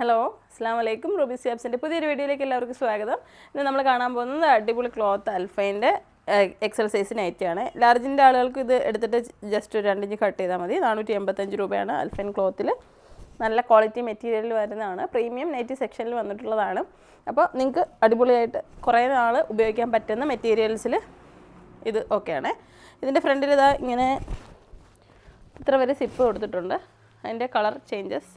Hello അസ്സാം വലൈക്കും Ruby സിയാബ്സിന്റെ പുതിയൊരു വീഡിയോയിലേക്ക് എല്ലാവർക്കും സ്വാഗതം. ഇന്ന് നമ്മൾ കാണാൻ പോകുന്നത് അടിപൊളി ക്ലോത്ത് അൽഫൈന്റെ എക്സർസൈസ് നൈറ്റിയാണ് ലാർജിന്റെ ആളുകൾക്ക് ഇത് എടുത്തിട്ട് ജസ്റ്റ് ഒരു രണ്ടിഞ്ച് കട്ട് ചെയ്താൽ മതി. നാനൂറ്റി എൺപത്തഞ്ച് രൂപയാണ് അൽഫൈൻ ക്ലോത്തിൽ നല്ല ക്വാളിറ്റി മെറ്റീരിയൽ വരുന്നതാണ്. പ്രീമിയം നൈറ്റി സെക്ഷനിൽ വന്നിട്ടുള്ളതാണ്. അപ്പോൾ നിങ്ങൾക്ക് അടിപൊളിയായിട്ട് കുറേ നാൾ ഉപയോഗിക്കാൻ പറ്റുന്ന മെറ്റീരിയൽസിൽ ഇത് ഓക്കെയാണ് ഇതിന്റെ ഫ്രണ്ടിൽ ഇതാ ഇങ്ങനെ ഇത്ര വരെ സിപ്പ് കൊടുത്തിട്ടുണ്ട്. അതിന്റെ കളർ ചേഞ്ചസ്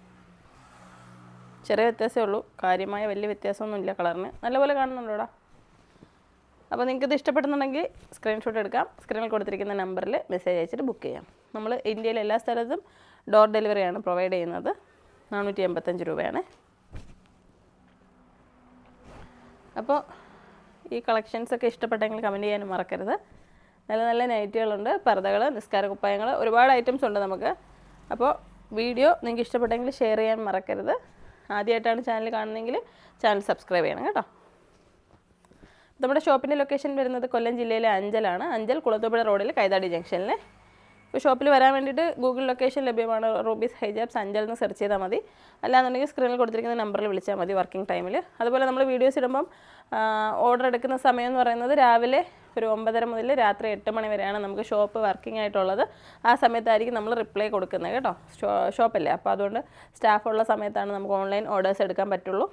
ചെറിയ വ്യത്യാസമേ ഉള്ളൂ. കാര്യമായ വലിയ വ്യത്യാസമൊന്നുമില്ല കളറിന്. നല്ലപോലെ കാണുന്നുണ്ടോടാ? അപ്പോൾ നിങ്ങൾക്ക് ഇത് ഇഷ്ടപ്പെടുന്നുണ്ടെങ്കിൽ സ്ക്രീൻഷോട്ട് എടുക്കാം. സ്ക്രീനിൽ കൊടുത്തിരിക്കുന്ന നമ്പറിൽ മെസ്സേജ് അയച്ചിട്ട് ബുക്ക് ചെയ്യാം. നമ്മൾ ഇന്ത്യയിലെ എല്ലാ സ്ഥലത്തും ഡോർ ഡെലിവറിയാണ് പ്രൊവൈഡ് ചെയ്യുന്നത്. നാനൂറ്റി എൺപത്തഞ്ച് രൂപയാണ്. അപ്പോൾ ഈ കളക്ഷൻസൊക്കെ ഇഷ്ടപ്പെട്ടെങ്കിൽ കമന്റ് ചെയ്യാനും മറക്കരുത്. നല്ല നല്ല നൈറ്റുകളുണ്ട് പർദ്ദകൾ നിസ്കാര കുപ്പായങ്ങൾ ഒരുപാട് ഐറ്റംസ് ഉണ്ട് നമുക്ക്. അപ്പോൾ വീഡിയോ നിങ്ങൾക്ക് ഇഷ്ടപ്പെട്ടെങ്കിൽ ഷെയർ ചെയ്യാൻ മറക്കരുത്. ആദ്യമായിട്ടാണ് ചാനൽ കാണുന്നതെങ്കിൽ ചാനൽ സബ്സ്ക്രൈബ് ചെയ്യണം കേട്ടോ. നമ്മുടെ ഷോപ്പിന്റെ ലൊക്കേഷൻ വരുന്നത് കൊല്ലം ജില്ലയിലെ അഞ്ചലാണ്. അഞ്ചൽ കുളത്തൂപ്പുഴ റോഡിൽ കൈതാടി ജംഗ്ഷനിൽ ഇപ്പോൾ ഷോപ്പിൽ വരാൻ വേണ്ടിയിട്ട് ഗൂഗിൾ ലൊക്കേഷൻ ലഭ്യമാണ്. റൂബീസ് ഹൈജാബ്സ് അഞ്ചൽ എന്ന് സെർച്ച് ചെയ്താൽ മതി. അല്ലാന്നുണ്ടെങ്കിൽ സ്ക്രീനിൽ കൊടുത്തിരിക്കുന്ന നമ്പറിൽ വിളിച്ചാൽ മതി വർക്കിംഗ് ടൈമിൽ അതുപോലെ നമ്മൾ വീഡിയോസ് ഇടുമ്പം ഓർഡർ എടുക്കുന്ന സമയം എന്ന് പറയുന്നത് രാവിലെ ഒരു ഒമ്പതര മുതൽ രാത്രി എട്ട് മണി വരെയാണ് നമുക്ക് ഷോപ്പ് വർക്കിംഗ് ആയിട്ടുള്ളത്. ആ സമയത്തായിരിക്കും നമ്മൾ റിപ്ലൈ കൊടുക്കുന്നത് കേട്ടോ. ഷോപ്പല്ലേ? അപ്പോൾ അതുകൊണ്ട് സ്റ്റാഫ് ഉള്ള സമയത്താണ് നമുക്ക് ഓൺലൈൻ ഓർഡേഴ്സ് എടുക്കാൻ പറ്റുള്ളൂ.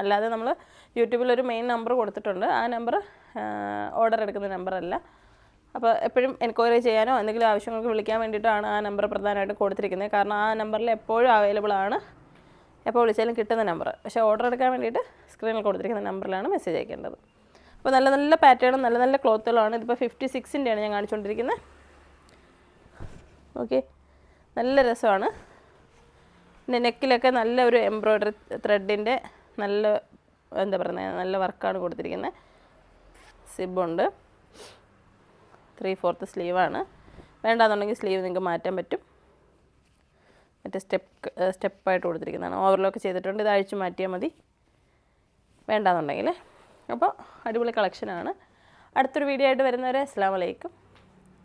അല്ലാതെ നമ്മൾ യൂട്യൂബിൽ ഒരു മെയിൻ നമ്പർ കൊടുത്തിട്ടുണ്ട്. ആ നമ്പർ ഓർഡർ എടുക്കുന്ന നമ്പറല്ല അപ്പോൾ എപ്പോഴും എൻക്വയറി ചെയ്യാനോ എന്തെങ്കിലും ആവശ്യങ്ങൾക്ക് വിളിക്കാൻ വേണ്ടിയിട്ടാണ് ആ നമ്പർ പ്രധാനമായിട്ടും കൊടുത്തിരിക്കുന്നത്. കാരണം ആ നമ്പറിൽ എപ്പോഴും അവൈലബിൾ ആണ്. എപ്പോൾ വിളിച്ചാലും കിട്ടുന്ന നമ്പർ. പക്ഷേ ഓർഡർ എടുക്കാൻ വേണ്ടിയിട്ട് സ്ക്രീനിൽ കൊടുത്തിരിക്കുന്ന നമ്പറിലാണ് മെസ്സേജ് അയക്കേണ്ടത്. അപ്പോൾ നല്ല നല്ല പാറ്റേണും നല്ല നല്ല ക്ലോത്തുകളാണ്. ഇതിപ്പോൾ ഫിഫ്റ്റി സിക്സിന്റെയാണ് ഞാൻ കാണിച്ചുകൊണ്ടിരിക്കുന്നത്. ഓക്കെ. നല്ല രസമാണ്. പിന്നെ നെക്കിലൊക്കെ നല്ല ഒരു എംബ്രോയ്ഡറി ത്രെഡിന്റെ നല്ല എന്താ പറയുന്നത് നല്ല വർക്കാണ് കൊടുത്തിരിക്കുന്നത്. സിബുണ്ട്. ത്രീ ഫോർത്ത് സ്ലീവാണ്. വേണ്ടാന്നുണ്ടെങ്കിൽ സ്ലീവ് നിങ്ങൾക്ക് മാറ്റാൻ പറ്റും. മറ്റേ സ്റ്റെപ്പ് സ്റ്റെപ്പായിട്ട് കൊടുത്തിരിക്കുന്നതാണ്. ഓവർലോക്ക് ചെയ്തിട്ടുണ്ട്. ഇത് അഴിച്ച് മാറ്റിയാൽ മതി. വേണ്ടാന്നുണ്ടെങ്കിൽ. അപ്പോൾ അടിപൊളി കളക്ഷനാണ്. അടുത്തൊരു വീഡിയോ ആയിട്ട് വരുന്നവരെ അസ്സാം വലൈക്കും